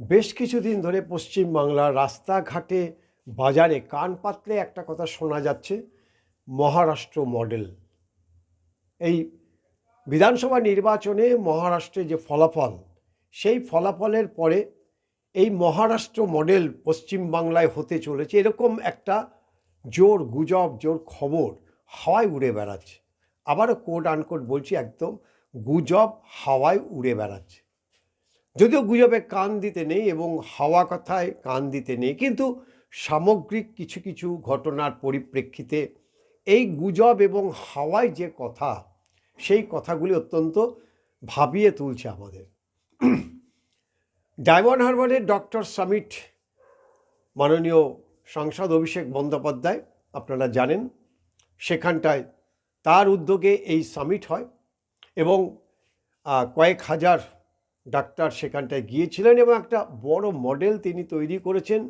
বেশ কিছুদিন ধরে পশ্চিমবাংলার রাস্তাঘাটে বাজারে কান পাতলে একটা কথা শোনা যাচ্ছে, মহারাষ্ট্র মডেল। এই বিধানসভা নির্বাচনে মহারাষ্ট্রে যে ফলাফল, সেই ফলাফলের পরে এই মহারাষ্ট্র মডেল পশ্চিমবাংলায় হতে চলেছে। এরকম একটা জোর গুজব, জোর খবর হাওয়ায় উড়ে বেড়াচ্ছে। আবারও কোট আনকোট বলছি একদম, গুজব হাওয়ায় উড়ে বেড়াচ্ছে। যদিও গুজবে কান দিতে নেই এবং হাওয়া কথায় কান দিতে নেই, কিন্তু সামগ্রিক কিছু কিছু ঘটনার পরিপ্রেক্ষিতে এই গুজব এবং হাওয়ায় যে কথা, সেই কথাগুলি অত্যন্ত ভাবিয়ে তুলছে আমাদের। ডায়মন্ড হারবারের ডক্টর সামিট, মাননীয় সাংসদ অভিষেক বন্দ্যোপাধ্যায়, আপনারা জানেন, সেখানটায় তার উদ্যোগে এই সামিট হয় এবং কয়েক হাজার ডাক্তার সেখানটায় গিয়েছিলেন এবং একটা বড় মডেল তিনি তৈরি করেছেন।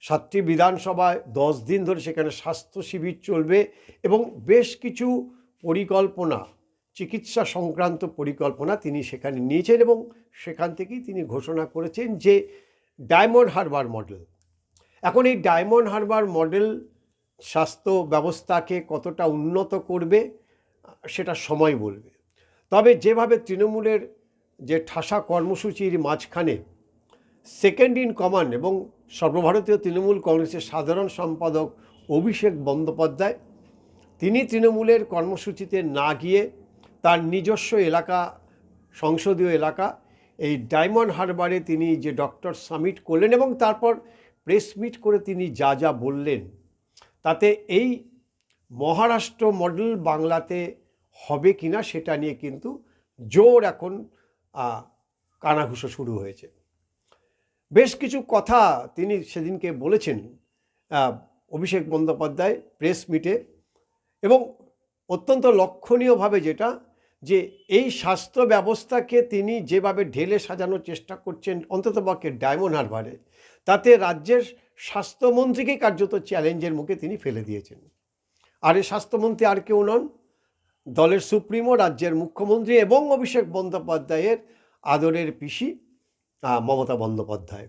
সাতটি বিধানসভায় দশ দিন ধরে সেখানে স্বাস্থ্য শিবির চলবে এবং বেশ কিছু পরিকল্পনা, চিকিৎসা সংক্রান্ত পরিকল্পনা তিনি সেখানে নিয়েছেন এবং সেখান থেকেই তিনি ঘোষণা করেছেন যে ডায়মন্ড হারবার মডেল। এখন এই ডায়মন্ড হারবার মডেল স্বাস্থ্য ব্যবস্থাকে কতটা উন্নত করবে, সেটা সময় বলবে। তবে যেভাবে তৃণমূলের যে ঠাসা কর্মসূচির মাঝখানে সেকেন্ড ইন কমান্ড এবং সর্বভারতীয় তৃণমূল কংগ্রেসের সাধারণ সম্পাদক অভিষেক বন্দ্যোপাধ্যায়, তিনি তৃণমূলের কর্মসূচিতে না গিয়ে তার নিজস্ব এলাকা, সংসদীয় এলাকা, এই ডায়মন্ড হারবারে তিনি যে ডক্টর সামিট করলেন এবং তারপর প্রেস মিট করে তিনি যা যা বললেন, তাতে এই মহারাষ্ট্র মডেল বাংলাতে হবে কিনা সেটা নিয়ে কিন্তু জোর এখন কানাঘুষো শুরু হয়েছে। বেশ কিছু কথা তিনি সেদিনকে বলেছেন অভিষেক বন্দ্যোপাধ্যায় প্রেস মিটে এবং অত্যন্ত লক্ষণীয়ভাবে যেটা, যে এই স্বাস্থ্য ব্যবস্থাকে তিনি যেভাবে ঢেলে সাজানোর চেষ্টা করছেন অন্ততপক্ষে ডায়মন্ড হারবারে, তাতে রাজ্যের স্বাস্থ্যমন্ত্রীকে কার্যত চ্যালেঞ্জের মুখে তিনি ফেলে দিয়েছেন। আর এই স্বাস্থ্যমন্ত্রী আর কেউ নন দলের সুপ্রিমো, রাজ্যের মুখ্যমন্ত্রী এবং অভিষেক বন্দ্যোপাধ্যায়ের আদরের পিসি মমতা বন্দ্যোপাধ্যায়।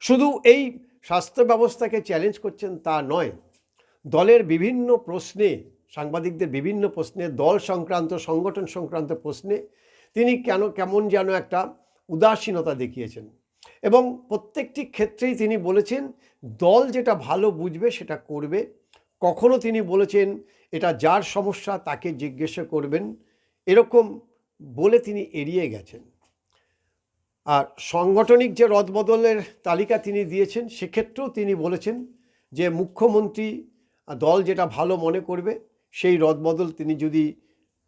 শুধু এই স্বাস্থ্য ব্যবস্থাকে চ্যালেঞ্জ করছেন তা নয়, দলের বিভিন্ন প্রশ্নে, সাংবাদিকদের বিভিন্ন প্রশ্নে, দল সংক্রান্ত, সংগঠন সংক্রান্ত প্রশ্নে তিনি কেন, কেমন যেন একটা উদাসীনতা দেখিয়েছেন এবং প্রত্যেকটি ক্ষেত্রেই তিনি বলেছেন, দল যেটা ভালো বুঝবে সেটা করবে কখনো তিনি বলেছেন, এটা যার সমস্যা তাকে জিজ্ঞাসা করবেন। এরকম বলে তিনি এড়িয়ে গেছেন। আর সাংগঠনিক যে রদবদলের তালিকা তিনি দিয়েছেন, সেক্ষেত্রেও তিনি বলেছেন যে, মুখ্যমন্ত্রী দল যেটা ভালো মনে করবে, সেই রদবদল তিনি যদি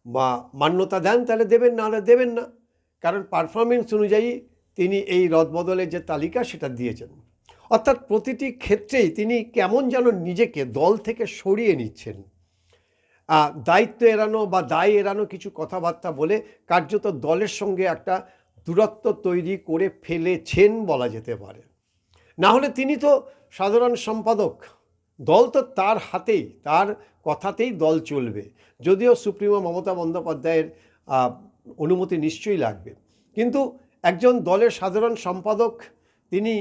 বা মান্যতা দেন, তাহলে দেবেন, না হলে দেবেন না। কারণ পারফরমেন্স অনুযায়ী তিনি এই রদবদলের যে তালিকা, সেটা দিয়েছেন। অর্থাৎ প্রতিটি ক্ষেত্রেই তিনি কেমন যেন নিজেকে দল থেকে সরিয়ে নিচ্ছেন। দায়িত্ব এড়ানো বা দায় এড়ানো কিছু কথাবার্তা বলে কার্যত দলের সঙ্গে একটা দূরত্ব তৈরি করে ফেলেছেন বলা যেতে পারে। না হলে তিনি তো সাধারণ সম্পাদক। দল তো তার হাতেই, তার কথাতেই দল চলবে। যদিও সুপ্রিমো মমতা বন্দ্যোপাধ্যায়ের অনুমতি নিশ্চয়ই লাগবে। কিন্তু একজন দলের সাধারণ সম্পাদক তিনি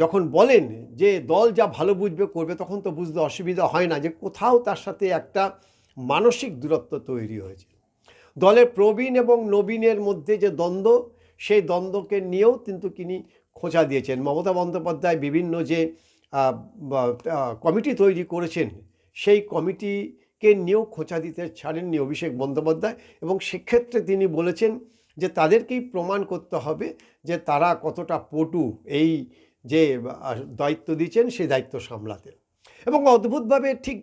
যখন বলেন যে দল যা ভালো বুঝবে, করবে, তখন তো বুঝতে অসুবিধা হয় না যে কোথাও তার সাথে একটা মানসিক দূরত্ব তৈরি হয়েছে। দলের প্রবীণ এবং নবীনের মধ্যে যে দ্বন্দ্ব, সেই দ্বন্দ্বকে নিয়েও কিন্তু তিনি খোঁচা দিয়েছেন। মমতা বন্দ্যোপাধ্যায় বিভিন্ন যে কমিটি তৈরি করেছেন, সেই কমিটিকে নিয়েও খোঁচা দিতে ছাড়েননি অভিষেক বন্দ্যোপাধ্যায় এবং সেক্ষেত্রে তিনি বলেছেন যে তাদেরকেই প্রমাণ করতে হবে যে তারা কতটা পটু এই যে দায়িত্ব দিচ্ছেন সেই দায়িত্ব সামলাতে এবং অদ্ভুতভাবে ঠিক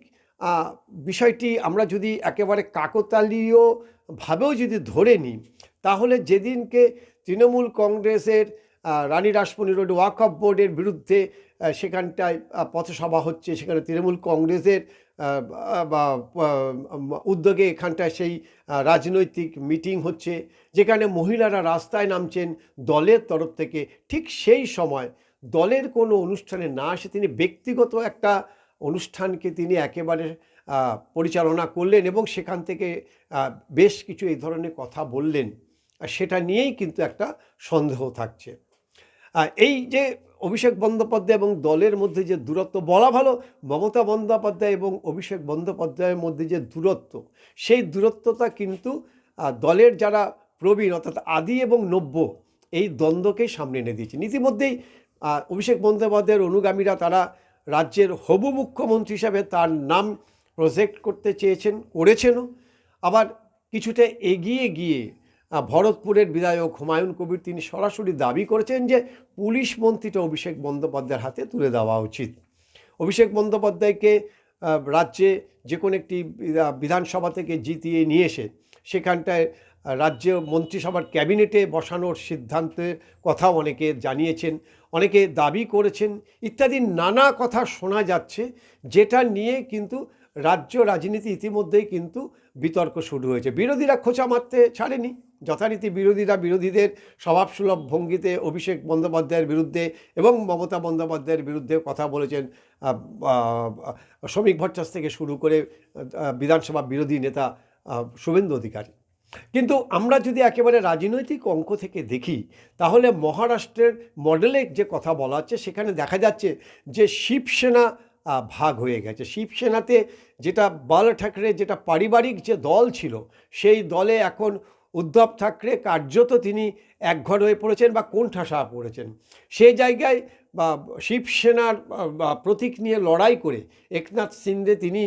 বিষয়টি আমরা যদি একেবারে কাকতালীয়ভাবেও যদি ধরে নিই, তাহলে যেদিনকে তৃণমূল কংগ্রেসের রানী রাসমণি রোড ওয়াকফ বোর্ডের বিরুদ্ধে সেখানটায় পথসভা হচ্ছে, সেখানে তৃণমূল কংগ্রেসের উদ্যোগে এখানটায় সেই রাজনৈতিক মিটিং হচ্ছে, যেখানে মহিলারা রাস্তায় নামছেন দলের তরফ থেকে, ঠিক সেই সময় দলের কোনো অনুষ্ঠানে না আসে তিনি ব্যক্তিগত একটা অনুষ্ঠানকে তিনি একেবারে পরিচালনা করলেন এবং সেখান থেকে বেশ কিছু এই ধরনের কথা বললেন। আর সেটা নিয়েই কিন্তু একটা সন্দেহ থাকছে। এই যে অভিষেক বন্দ্যোপাধ্যায় এবং দলের মধ্যে যে দূরত্ব, বলা ভালো মমতা বন্দ্যোপাধ্যায় এবং অভিষেক বন্দ্যোপাধ্যায়ের মধ্যে যে দূরত্ব, সেই দূরত্বটা কিন্তু দলের যারা প্রবীণ অর্থাৎ আদি এবং নব্য, এই দ্বন্দ্বকেই সামনে এনে দিয়েছে। ইতিমধ্যেই আহ, অভিষেক বন্দ্যোপাধ্যায়ের অনুগামীরা তারা রাজ্যের হবু মুখ্যমন্ত্রী হিসাবে তার নাম প্রজেক্ট করতে চেয়েছেন করেছেনও। আবার কিছুটা এগিয়ে গিয়ে ভরতপুরের বিধায়ক হুমায়ুন কবির তিনি সরাসরি দাবি করেছেন যে পুলিশ মন্ত্রীটা অভিষেক বন্দ্যোপাধ্যায়ের হাতে তুলে দেওয়া উচিত। অভিষেক বন্দ্যোপাধ্যায়কে রাজ্যে যে কোনো একটি বিধানসভা থেকে জিতিয়ে নিয়ে এসে সেখানটায় রাজ্য মন্ত্রিসভার ক্যাবিনেটে বসানোর সিদ্ধান্তের কথা অনেকে জানিয়েছেন, অনেকে দাবি করেছেন, ইত্যাদি নানা কথা শোনা যাচ্ছে, যেটা নিয়ে কিন্তু রাজ্য রাজনীতি ইতিমধ্যেই কিন্তু বিতর্ক শুরু হয়েছে। বিরোধীরা খোঁচা মারতে ছাড়েনি। যথারীতি বিরোধীরা বিরোধীদের স্বভাবসুলভ ভঙ্গিতে অভিষেক বন্দ্যোপাধ্যায়ের বিরুদ্ধে এবং মমতা বন্দ্যোপাধ্যায়ের বিরুদ্ধে কথা বলেছেন শ্রমিক ভট্টাচ থেকে শুরু করে বিধানসভা বিরোধী নেতা শুভেন্দু অধিকারী। কিন্তু আমরা যদি একেবারে রাজনৈতিক অঙ্ক থেকে দেখি, তাহলে মহারাষ্ট্রের মডেলে যে কথা বলা হচ্ছে, সেখানে দেখা যাচ্ছে যে শিবসেনা ভাগ হয়ে গেছে। শিবসেনাতে যেটা বাল ঠাকরে, যেটা পারিবারিক যে দল ছিল, সেই দলে এখন উদ্ধব ঠাকরে কার্যত তিনি একঘর হয়ে পড়েছেন বা কোণঠাসা পড়েছেন। সেই জায়গায় বা শিবসেনার প্রতীক নিয়ে লড়াই করে একনাথ সিন্ডে তিনি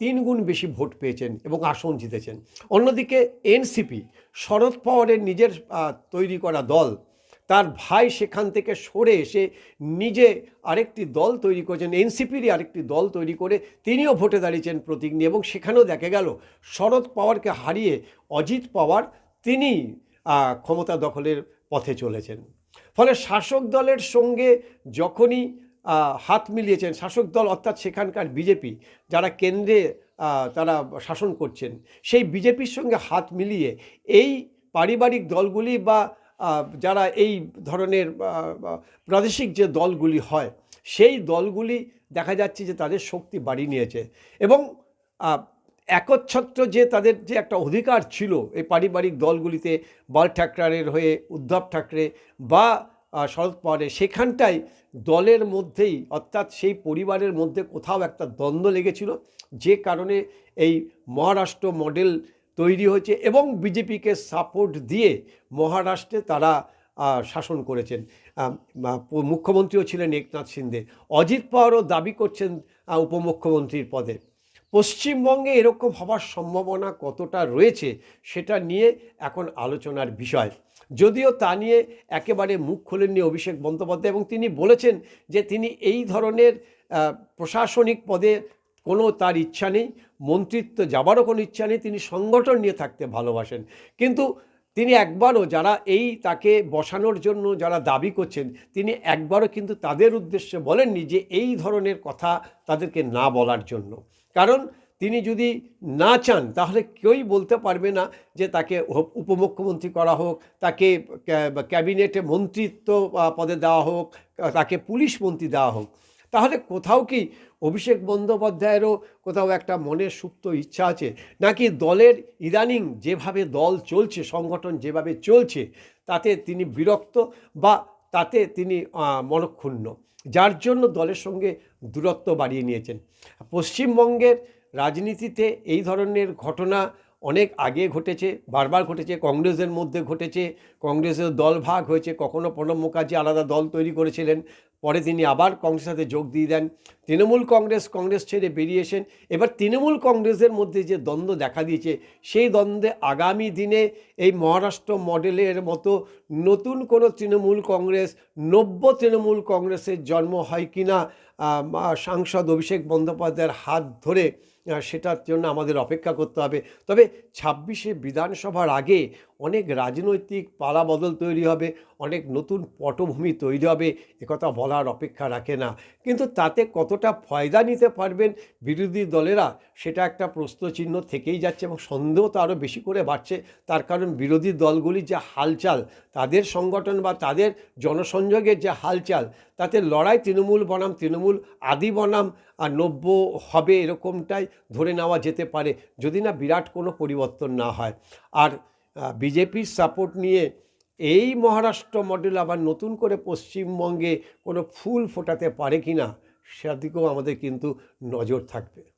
তিন গুণ বেশি ভোট পেয়েছেন এবং আসন জিতেছেন। অন্যদিকে এনসিপি, শরদ পাওয়ারের নিজের তৈরি করা দল, তার ভাই সেখান থেকে সরে এসে নিজে আরেকটি দল তৈরি করেছেন, এনসিপিরই আরেকটি দল তৈরি করে তিনিও ভোটে দাঁড়িয়েছেন প্রতীক নিয়ে এবং সেখানেও দেখা গেল শরদ পাওয়ারকে হারিয়ে অজিত পাওয়ার তিনি ক্ষমতা দখলের পথে চলেছেন। ফলে শাসক দলের সঙ্গে যখনই হাত মিলিয়েছেন, শাসক দল অর্থাৎ সেখানকার বিজেপি, যারা কেন্দ্রে তারা শাসন করছেন, সেই বিজেপির সঙ্গে হাত মিলিয়ে এই পারিবারিক দলগুলি বা যারা এই ধরনের প্রাদেশিক যে দলগুলি হয়, সেই দলগুলি দেখা যাচ্ছে যে তাদের শক্তি বাড়িয়ে নিয়েছে এবং একচ্ছত্র যে তাদের যে একটা অধিকার ছিল এই পারিবারিক দলগুলিতে বাল ঠাকরারের হয়ে উদ্ধব ঠাকরে বা শরদ পাওয়ারের সেখানটায় দলের মধ্যেই, অর্থাৎ সেই পরিবারের মধ্যে কোথাও একটা দ্বন্দ্ব লেগেছিল। যে কারণে এই মহারাষ্ট্র মডেল তৈরি হয়েছে এবং বিজেপিকে সাপোর্ট দিয়ে মহারাষ্ট্রে তারা শাসন করেছেন। মুখ্যমন্ত্রীও ছিলেন একনাথ সিন্ধে অজিত পাওয়ারও দাবি করছেন উপমুখ্যমন্ত্রীর পদে। পশ্চিমবঙ্গে এরকম হওয়ার সম্ভাবনা কতটা রয়েছে সেটা নিয়ে এখন আলোচনার বিষয়। যদিও তা নিয়ে একেবারে মুখ খোলেননি অভিষেক বন্দ্যোপাধ্যায় এবং তিনি বলেছেন যে তিনি এই ধরনের প্রশাসনিক পদে কোনো তার ইচ্ছা নেই, মন্ত্রিত্ব যাবারও কোনো ইচ্ছা নেই, তিনি সংগঠন নিয়ে থাকতে ভালোবাসেন। কিন্তু তিনি একবারও যারা এই তাকে বসানোর জন্য যারা দাবি করছেন, তিনি একবারও কিন্তু তাদের উদ্দেশ্যে বলেননি যে এই ধরনের কথা তাদেরকে না বলার জন্য। কারণ তিনি যদি না চান, তাহলে কেউই বলতে পারবে না যে তাকে উপমুখ্যমন্ত্রী করা হোক, তাকে ক্যাবিনেটে মন্ত্রিত্ব পদে দেওয়া হোক তাকে পুলিশ মন্ত্রী দেওয়া হোক। তাহলে কোথাও কি অভিষেক বন্দ্যোপাধ্যায়েরও কোথাও একটা মনের সুপ্ত ইচ্ছা আছে? নাকি দলের ইদানিং যেভাবে দল চলছে, সংগঠন যেভাবে চলছে, তাতে তিনি বিরক্ত বা তাতে তিনি মনক্ষুণ্ণ? যার জন্য দলের সঙ্গে দূরত্ব বাড়িয়ে নিয়েছেন। পশ্চিমবঙ্গের রাজনীতিতে এই ধরনের ঘটনা অনেক আগে ঘটেছে, বারবার ঘটেছে, কংগ্রেসের মধ্যে ঘটেছে, কংগ্রেসের দল ভাগ হয়েছে, কখনো প্রণব মুখার্জি আলাদা দল তৈরি করেছিলেন, পরে তিনি আবার কংগ্রেসের সাথে যোগ দিয়ে দেন। তৃণমূল কংগ্রেস কংগ্রেস ছেড়ে বেরিয়ে এসেন। এবার তৃণমূল কংগ্রেসের মধ্যে যে দ্বন্দ্ব দেখা দিয়েছে, সেই দ্বন্দ্বে আগামী দিনে এই মহারাষ্ট্র মডেলের মতো নতুন কোনো তৃণমূল কংগ্রেস, নব্য তৃণমূল কংগ্রেসের জন্ম হয় কি না সাংসদ অভিষেক বন্দ্যোপাধ্যায়ের হাত ধরে সেটার জন্য আমাদের অপেক্ষা করতে হবে। তবে ছাব্বিশে বিধানসভার আগে অনেক রাজনৈতিক পালা বদল তৈরি হবে, অনেক নতুন পটভূমি তৈরি হবে একথা বলার অপেক্ষা রাখে না। কিন্তু তাতে কতটা ফয়দা নিতে পারবেন বিরোধী দলেরা, সেটা একটা প্রশ্নচিহ্ন থেকেই যাচ্ছে এবং সন্দেহ তো আরও বেশি করে বাড়ছে। তার কারণ বিরোধী দলগুলির যে হালচাল, তাদের সংগঠন বা তাদের জনসংযোগের যে হালচাল, তাতে লড়াই তৃণমূল বনাম, তৃণমূল আদি বনাম আর নব্য হবে এরকমটাই ধরে নেওয়া যেতে পারে, যদি না বিরাট কোনো পরিবর্তন না হয়। আর বিজেপির সাপোর্ট নিয়ে এই মহারাষ্ট্র মডেল আবার নতুন করে পশ্চিমবঙ্গে কোনো ফুল ফোটাতে পারে কি না সেদিকেও আমাদের কিন্তু নজর থাকবে।